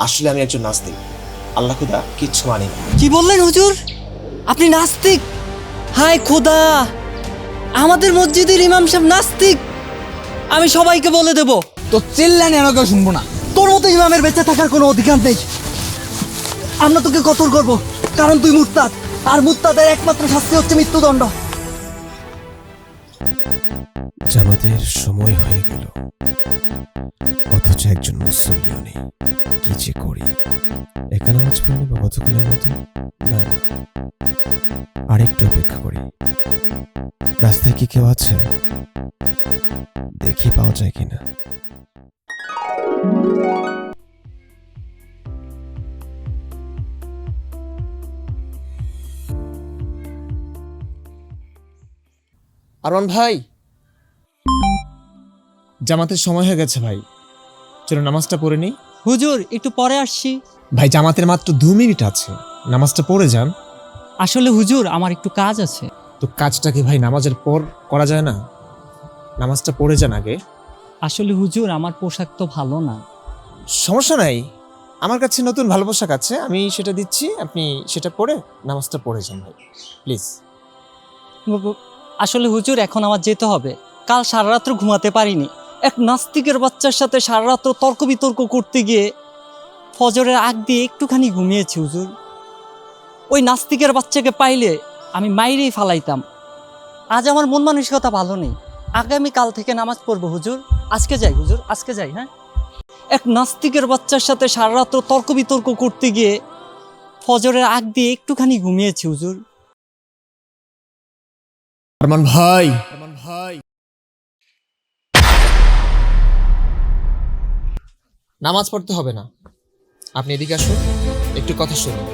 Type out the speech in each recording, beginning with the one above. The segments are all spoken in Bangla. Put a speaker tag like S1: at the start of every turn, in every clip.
S1: আসলে আমি একজন নাস্তিক। আল্লাহ খুদা কিচ্ছু মানি না।
S2: কি বললেন হুজুর? আপনি নাস্তিক? হায় খোদা! আমাদের মসজিদের ইমাম সাহেব নাস্তিক। আমি সবাইকে বলে দেব।
S3: তো চিল্লানি আমি কেউ শুনব না।
S2: তোর মতো ইমামের বেঁচে থাকার কোনো অধিকার নেই। আমরা তোকে কতল করব? কারণ তুই মুরতাদ। আর মুরতাদের একমাত্র শাস্তি হচ্ছে মৃত্যুদণ্ড।
S1: জামাতের সময় হয়ে গেল। অথচ একজন মুসল্লিও নেই। কি যে করি? একা নামাজ পড়লে বা গতকালের মতো? না। আরেকটু অপেক্ষা করি। রাস্তায় কি কেউ আছে? দেখি পাওয়া যায় কিনা। আরমান ভাই। জামাতের সময় হয়ে গেছে ভাই। চলো নামাজটা পড়ে নিই।
S2: হুজুর একটু পরে আসছি।
S1: ভাই জামাতের মাত্র দু মিনিট আছে। নামাজটা পড়ে যান।
S2: আসলে হুজুর আমার একটু কাজ আছে।
S1: তো কাজটা কি ভাই নামাজের পর করা যায় না? নামাজটা পড়ে যান আগে।
S2: আসলে হুজুর আমার পোশাক তো ভালো না।
S1: সমস্যা নাই। আমার কাছে নতুন ভালো পোশাক আছে। আমি সেটা দিচ্ছি আপনি সেটা পরে নামাজটা পড়ে যান ভাই। প্লিজ।
S2: আসলে হুজুর, এখন আমার যেতে হবে। কাল সারা রাত্র ঘুমাতে পারিনি। এক নাস্তিকের বাচ্চার সাথে সারা রাত্র তর্ক বিতর্ক করতে গিয়ে ফজরের আগ দিয়ে একটুখানি ঘুমিয়েছি হুজুর। ওই নাস্তিকের বাচ্চাকে পাইলে আমি মাইরেই ফালাইতাম। আজ আমার মন মানসিকতা ভালো নেই। আগামী কাল থেকে নামাজ পড়ব হুজুর। আজকে যাই হুজুর, আজকে যাই হ্যাঁ? এক নাস্তিকের বাচ্চার সাথে সারা রাত্র তর্ক বিতর্ক করতে গিয়ে ফজরের আগ দিয়ে একটুখানি ঘুমিয়েছি হুজুর।
S1: আরমান ভাই। আরমান ভাই নামাজ পড়তে হবে না। আপনি এদিকে আসুন একটু কথা শুনুন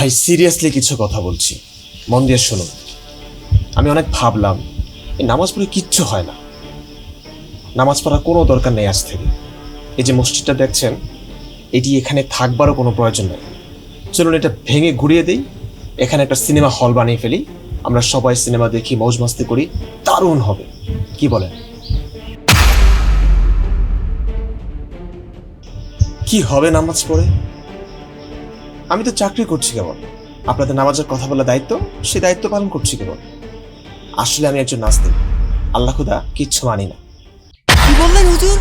S1: ভাই সিরিয়াসলি কিছু কথা বলছি। মন দিয়ে শুনুন। আমি অনেক ভাবলাম, এই নামাজ পড়ে কিচ্ছু হয় না। নামাজ পড়ার কোনো দরকার নেই আজ থেকে। এই যে মসজিদটা দেখছেন, এটি এখানে থাকবারও কোনো প্রয়োজন নেই। চলুন এটা ভেঙে ঘুরিয়ে দিই। এখানে একটা সিনেমা হল বানিয়ে ফেলি। আমরা সবাই সিনেমা দেখি মৌজ মাস্তি করি। দারুণ হবে। কি বলেন? কি হবে নামাজ পড়ে? আমি তো চাকরি করছি কেবল। আপনাদের নামাজের কথা বলার দায়িত্ব সে দায়িত্ব পালন করছি কেবল। আসলে আমি একজন নাস্তিক। আল্লাহ খুদা কিচ্ছু মানি না।
S2: কি বললেন হুজুর?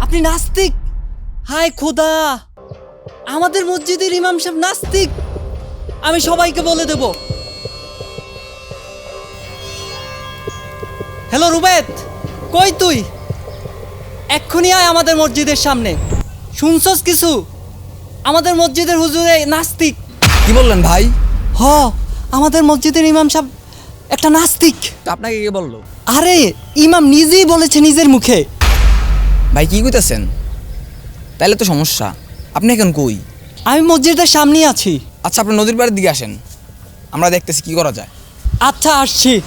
S2: আপনি নাস্তিক? হায় খোদা! আমাদের মসজিদের ইমাম সাহেব নাস্তিক। আমি সবাইকে বলে দেব। হ্যালো রুবেদ কই তুই? এক্ষুনি আয় আমাদের মসজিদের সামনে। শুনছস কিছু? আমাদের মসজিদের হুজুরে নাস্তিক।
S3: কি বললেন ভাই?
S2: হ আমাদের মসজিদের ইমাম সাহেব একটা নাস্তিক।
S3: তো আপনাকে কে বলল?
S2: আরে ইমাম নিজেই বলেছে নিজের মুখে।
S3: ভাই কি কইতেছেন? তাহলে তো সমস্যা। আপনি এখন কই?
S2: আমি মসজিদের সামনেই আছি।
S3: আচ্ছা আপনি নদীর পাড়ের দিকে আসেন। আমরা দেখতেছি কি করা যায়।
S2: আচ্ছা আসছি।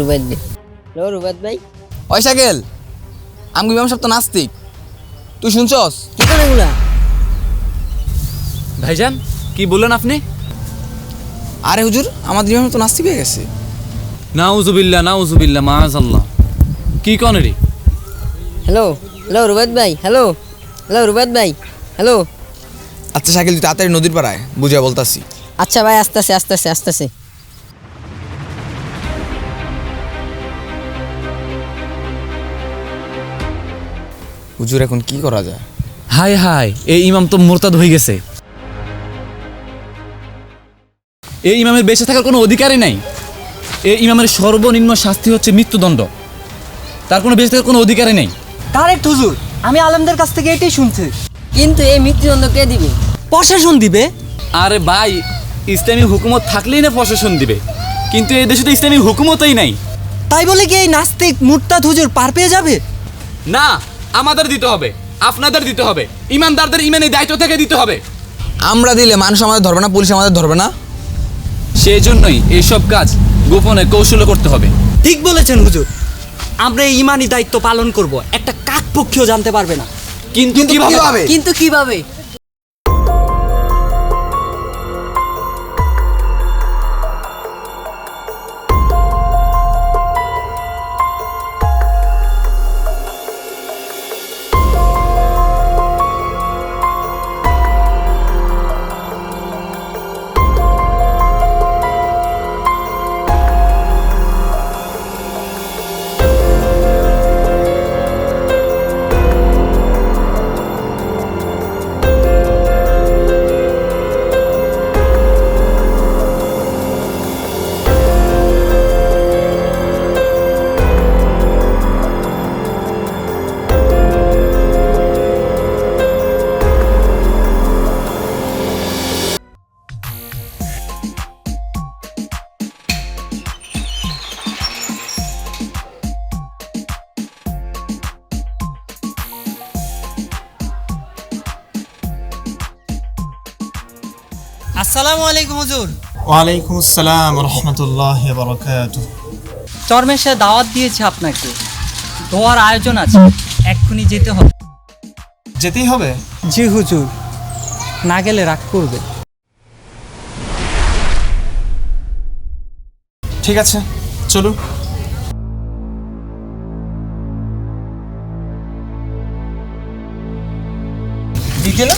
S4: রুবাদ ভাই হ্যালো রুবাদ ভাই।
S3: ওই সাইকেল আমি তো নাস্তিক। তুই শুনছস?
S4: কি করে এগুলা?
S5: ভাইজান কি বললেন আপনি?
S3: আরে হুজুর আমাদের ইমাম সাহেব তো নাস্তিক হয়ে গেছে।
S5: নাউজুবিল্লাহ নাউজুবিল্লাহ মাআজাল্লাহ কি কনে রে
S4: হ্যালো হ্যালো রুবাদ ভাই হ্যালো হ্যালো রুবাদ ভাই হ্যালো।
S3: আচ্ছা সাইকেল তুই তাড়াতাড়ি নদীর পাড়ায় বুঝিয়া বলতাছি।
S4: আচ্ছা ভাই আসতেছে আসতেছে আসতেছে।
S3: হুজুর এখন কি করা যায়?
S5: হাই হাই এই ইমাম তো মোরতাদ হয়ে গেছে। এই ইমামের বেঁচে থাকার কোনো অধিকারই নাই। এই ইমামের সর্বনিম্ন শাস্তি হচ্ছে মৃত্যুদণ্ড। তার কোনো বেঁচে থাকার কোনো অধিকারই নেই।
S2: কারেক্ট হুজুর। আমি আলমদের কাছ থেকে এটাই শুনছি।
S4: কিন্তু এই মৃত্যুদণ্ড কে দিবে?
S2: প্রশাসন দিবে।
S5: আরে ভাই ইসলামী হুকুমত থাকলেই না প্রশাসন দিবে। কিন্তু এই দেশে তো ইসলামী হুকুমতই নাই।
S2: তাই বলে কি এই নাস্তিক মুরতাদ হুজুর পার পেয়ে যাবে?
S5: না আমাদের দিতে হবে আপনাদের দিতে হবে ইমানদারদের ইমানের দায়িত্ব থেকে দিতে হবে।
S3: আমরা দিলে মানুষ আমাদের ধরবে না পুলিশ আমাদের ধরবে না?
S5: সেই জন্যই এইসব কাজ গোপনে কৌশলে করতে হবে।
S2: ঠিক বলেছেন হুজুর। আমরা এই ইমানি দায়িত্ব পালন করব একটা কাক পক্ষীও জানতে পারবে না।
S5: কিন্তু কীভাবে?
S4: কিন্তু কীভাবে?
S2: আসসালামু আলাইকুম হুজুর।
S6: ওয়ালাইকুম আসসালাম রহমতুল্লাহ বরকাত
S2: চরমেশে দাওয়াত দিয়েছে আপনাকে। দোয়ার আয়োজন আছে এক্ষুনি যেতে হবে।
S6: যেতেই হবে?
S2: জি হুজুর না গেলে রাগ করবে।
S6: ঠিক আছে চলুন। বিকেলে?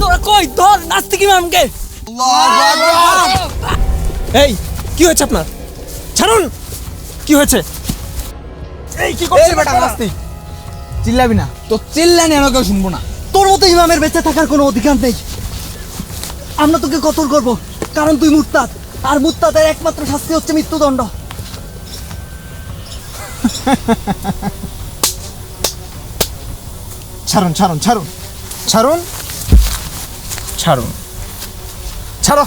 S2: তোরা কই? ধর নাস্তিক ইমামকে
S6: এই কি হয়েছে আপনার? ছাড়ুন! কি হয়েছে? এই কি করছিস বেটা নাস্তিক
S3: চিল্লাবি না। তো চিল্লানি আমরা কেউ শুনব না।
S2: তোর মতো ইমামের বেঁচে থাকার কোনো অধিকার নেই। আমরা তোকে কতল করব? কারণ তুই মুরতাদ। আর মুরতাদের একমাত্র শাস্তি হচ্ছে মৃত্যুদণ্ড।
S6: ছাড়ুন ছাড়ুন ছাড়ুন। ছাড়ুন? ছাড়ুন ছাড়ো।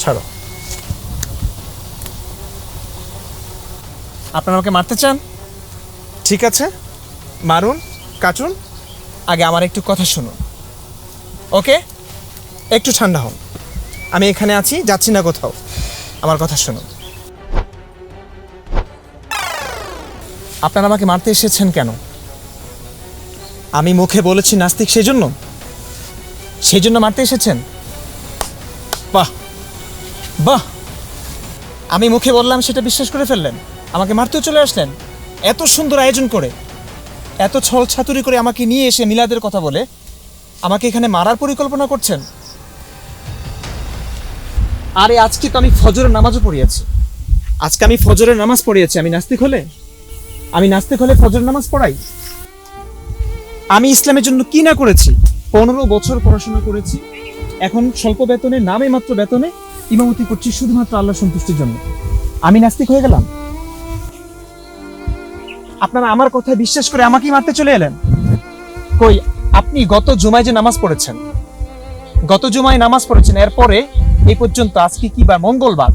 S6: ছাড়ো। আপনারা আমাকে মারতে চান? ঠিক আছে। মারুন কাটুন। আগে আমার একটু কথা শুনুন। ওকে? একটু ঠান্ডা হন। আমি এখানে আছি যাচ্ছি না কোথাও। আমার কথা শুনুন। আপনারা আমাকে মারতে এসেছেন কেন? আমি মুখে বলেছি নাস্তিক সেই জন্য সেই জন্য মারতে এসেছেন? বাহ বাহ। আমি মুখে বললাম সেটা বিশ্বাস করে ফেললেন। আমাকে মারতেও চলে আসলেন। এত সুন্দর আয়োজন করে, এত ছল ছাতুরি করে আমাকে নিয়ে এসে মিলাদের কথা বলে, আমাকে এখানে মারার পরিকল্পনা করছেন? আরে আজকে তো আমি ফজরের নামাজও পড়িয়েছি আজকে আমি ফজরের নামাজ পড়িয়েছি আমি নাস্তিক হলে? আমি নাস্তিক হলে ফজরের নামাজ পড়াই? আমি ইসলামের জন্য কি না করেছি? পনেরো বছর পড়াশোনা করেছি। এখন স্বল্প বেতনে, নামে মাত্র বেতনে, ইমামতি করছি শুধুমাত্র আল্লাহ সন্তুষ্টির জন্য। আমি নাস্তিক হয়ে গেলাম? আপনারা আমার কথায় বিশ্বাস করে আমাকেই মারতে চলে এলেন? কই, আপনি গত জুমায় যে নামাজ পড়েছেন, গত জুমায় নামাজ পড়েছেন, এরপরে এই পর্যন্ত আজকে কি বার মঙ্গলবার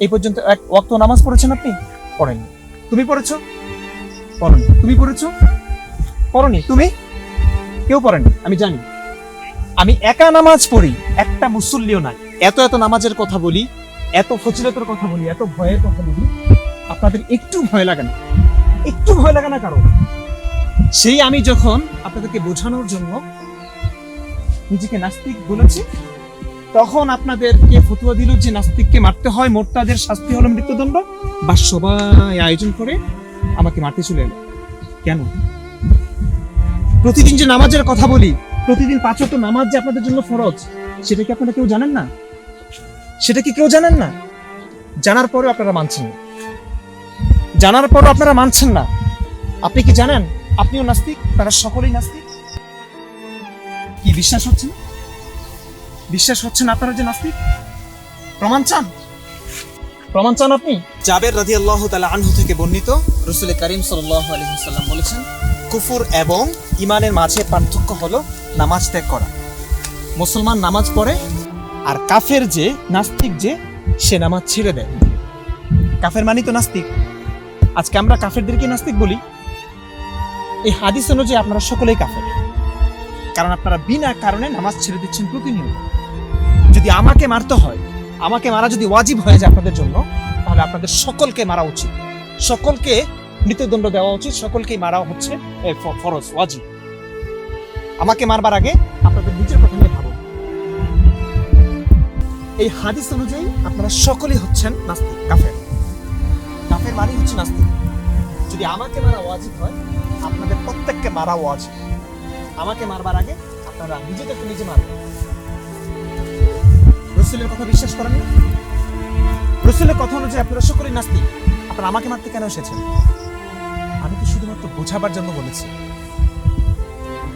S6: এই পর্যন্ত এক ওয়াক্ত নামাজ পড়েছেন আপনি? পড়েননি। তুমি পড়েছ? পড়নি। তুমি পড়েছো? পড়নি। তুমি? কেউ পড়েনি। আমি জানি। আমি একা নামাজ পড়ি, একটা মুসল্লিও নাই। এত এত নামাজের কথা বলি, এত ফজিলতের কথা বলি, এত ভয়ের কথা বলি, আপনাদের একটু ভয় লাগে না। একটু ভয় লাগে না কারও? সেই আমি যখন আপনাদেরকে বোঝানোর জন্য নিজেকে নাস্তিক বলেছি, তখন আপনাদেরকে ফতুয়া দিল যে নাস্তিককে মারতে হয়, মোরতাদের শাস্তি হলো মৃত্যুদণ্ড, বা সবাই আয়োজন করে আমাকে মারতে চলে এলো। কেন? প্রতিদিন যে নামাজের কথা বলি প্রতিদিন পাঁচ ওয়াক্ত নামাজ যে আপনাদের জন্য ফরজ, সেটা কি আপনারা কেউ জানেন না? সেটা কি কেউ জানেন না? জানার পরেও আপনারা মানছেন না। জানার পরও আপনারা মানছেন না। আপনি কি জানেন? আপনিও নাস্তিক, তারা সকলেই নাস্তিক। কি বিশ্বাস হচ্ছে না? বিশ্বাস হচ্ছে না আপনারা যে নাস্তিক? প্রমাণ চান? প্রমাণ চান আপনি? জাবের রাজি আল্লাহ তালা আনহু থেকে বর্ণিত রসুল করিম সাল্লাহ আলহিহাল্লাম বলেছেন, কুফুর এবং ইমানের মাঝে পার্থক্য হলো নামাজ ত্যাগ করা। মুসলমান নামাজ পড়ে আর কাফের যে নাস্তিক যে, সে নামাজ ছেড়ে দেয়। কাফের মানি তো নাস্তিক। আজকে আমরা কাফেরদেরকে নাস্তিক বলি। এই হাদিস অনুযায়ী আপনারা সকলেই কাফের। কারণ আপনারা বিনা কারণে নামাজ ছেড়ে দিচ্ছেন প্রতিনিয়ত। যদি আমাকে মারতে হয়, আমাকে মারা যদি ওয়াজিব হয়ে যায় আপনাদের জন্য, তাহলে আপনাদের সকলকে মারা উচিত। সকলকে মৃত্যুদণ্ড দেওয়া উচিত, সকলকেই মারা হচ্ছে ফরজ, ওয়াজিব। আমাকে মারবার আগে আপনাদের নিজের কথা নিয়ে ভাবুন। এই হাদিস অনুযায়ী আপনারা সকলেই হচ্ছেন নাস্তিক, কাফের। কাফের মানে হচ্ছে নাস্তিক। যদি আমাকে মারা ওয়াজিব হয়, আপনাদের প্রত্যেককে মারা ওয়াজিব। আমাকে মারবার আগে আপনারা নিজেদেরকে নিজে মারবেন। রসুলের কথা বিশ্বাস করেন না? রসুলের কথা অনুযায়ী আপনারা সকলেই নাস্তিক। আপনারা আমাকে মারতে কেন এসেছেন? আমি তো শুধুমাত্র বোঝাবার জন্য বলেছি?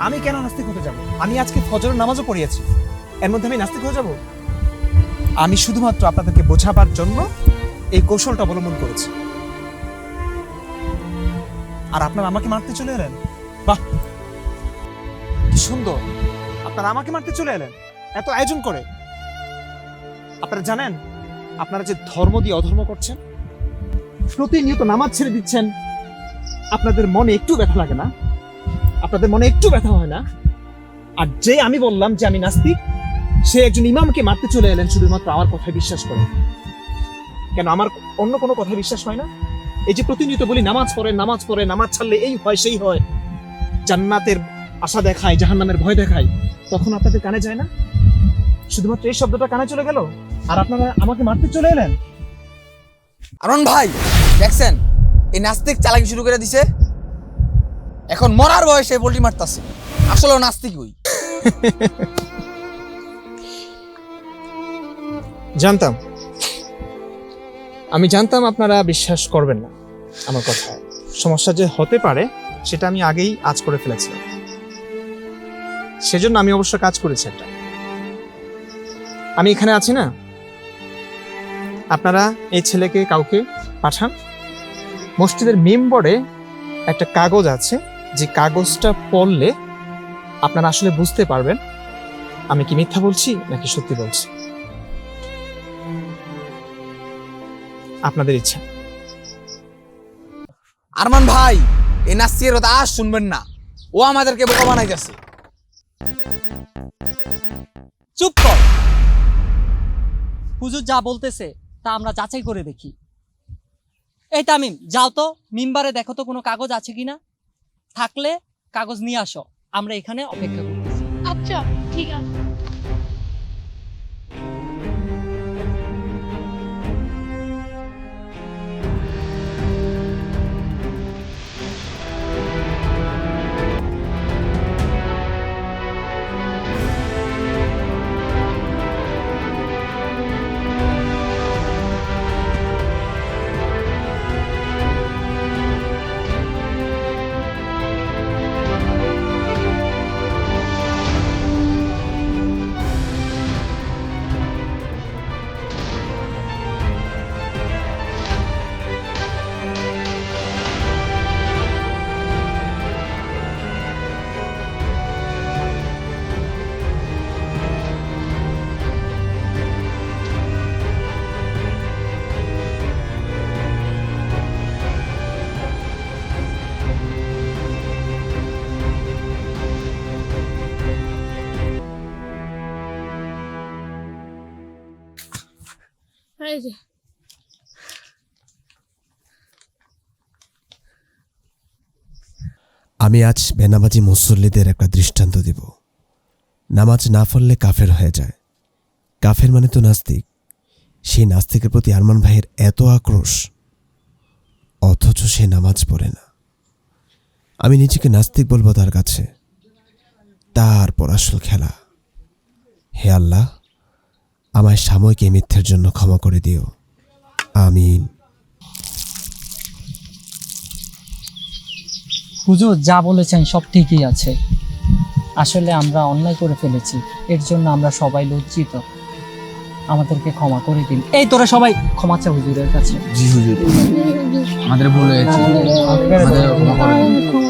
S6: আমি কেন নাস্তিক হতে যাব? আমি আজকে ফজরের নামাজও পড়িয়েছি। এর মধ্যে আমি নাস্তিক হয়ে যাব? আমি শুধুমাত্র আপনাদেরকে বোঝাবার জন্য এই কৌশলটা অবলম্বন করেছি। আর আপনারা আমাকে মারতে চলে এলেন? বাহ! কি সুন্দর! আপনারা আমাকে মারতে চলে এলেন? এত আয়োজন করে। আপনারা জানেন, আপনারা যে ধর্ম দিয়ে অধর্ম করছেন, প্রতিনিয়ত নামাজ ছেড়ে দিচ্ছেন, আপনাদের মনে একটু ব্যথা লাগে না? আপনাদের মনে একটু ব্যথা হয় না? আর যে আমি বললাম যে আমি নাস্তিক, সে একজন ইমামকে মারতে চলে এলেন শুধুমাত্র আমার কথায় বিশ্বাস করে। কেন আমার অন্য কোনো কথা বিশ্বাস হয় না? এই যে প্রতিনিয়ত বলি, নামাজ পড়ে নামাজ পড়ে, নামাজ ছাড়লে এই হয়, সেই হয়। জান্নাতের আশা দেখায়, জাহান্নামের ভয় দেখায়, তখন আপনাদের কানে যায় না? শুধুমাত্র এই শব্দটা কানে চলে গেল? আর আপনারা আমাকে মারতে চলে এলেন?
S3: আরন ভাই, দেখছেন? এই নাস্তিক চালাকি শুরু করে দিছে। এখন মরার বয়সে পোল্ট্রি মারতাছে। আসলে নাস্তিক ওই।
S6: জানতাম। আমি জানতাম আপনারা বিশ্বাস করবেন না আমার কথা সমস্যা যে হতে পারে, সেটা আমি আগেই আজ করে ফেলেছিলাম। সেজন্য আমি অবশ্য কাজ করেছি একটা। আমি এখানে আছি না? আপনারা এই ছেলেকে কাউকে পাঠান? মসজিদের মেম্বরে একটা কাগজ আছে যে কাগজটা পড়লে আপনারা আসলে বুঝতে পারবেন আমি কি মিথ্যা বলছি নাকি সত্যি বলছি। আপনাদের ইচ্ছা।
S3: আরমান ভাই এই নাস্তিকের কথা আর শুনবেন না। ও আমাদেরকে বোকা বানাইতেছে।
S2: চুপ কর। হুজুর যা বলতেছে তা আমরা যাচাই করে দেখি। এই তামিম যাও তো মিম্বারে দেখো তো কোনো কাগজ আছে কিনা? থাকলে কাগজ নিয়ে আসো। আমরা এখানে অপেক্ষা করতেছি।
S7: আচ্ছা ঠিক আছে। এই যে।
S8: আমি আজ বেনামাজি মুসল্লিদের একটা দৃষ্টান্ত দিব। নামাজ না পড়লে কাফের হয়ে যায়। কাফের মানে তো নাস্তিক। সেই নাস্তিকের প্রতি আরমান ভাইয়ের এত আক্রোশ, অথচ সে নামাজ পড়ে না। আমি নিজেকে নাস্তিক বলব তার কাছে। তারপর আসল খেলা। হে আল্লাহ আমায় সাময়িক এই মিথ্যের জন্য ক্ষমা করে দিও। আমিন।
S2: হুজুর যা বলেছেন সব ঠিকই আছে। আসলে আমরা অন্যায় করে ফেলেছি। এর জন্য আমরা সবাই লজ্জিত। আমাদেরকে ক্ষমা করে দিন। এই তোরা সবাই ক্ষমা চা হুজুরের কাছে।
S3: জি হুজুর। আমাদের ভুল হয়েছে। আমাদের ক্ষমা করে দিন।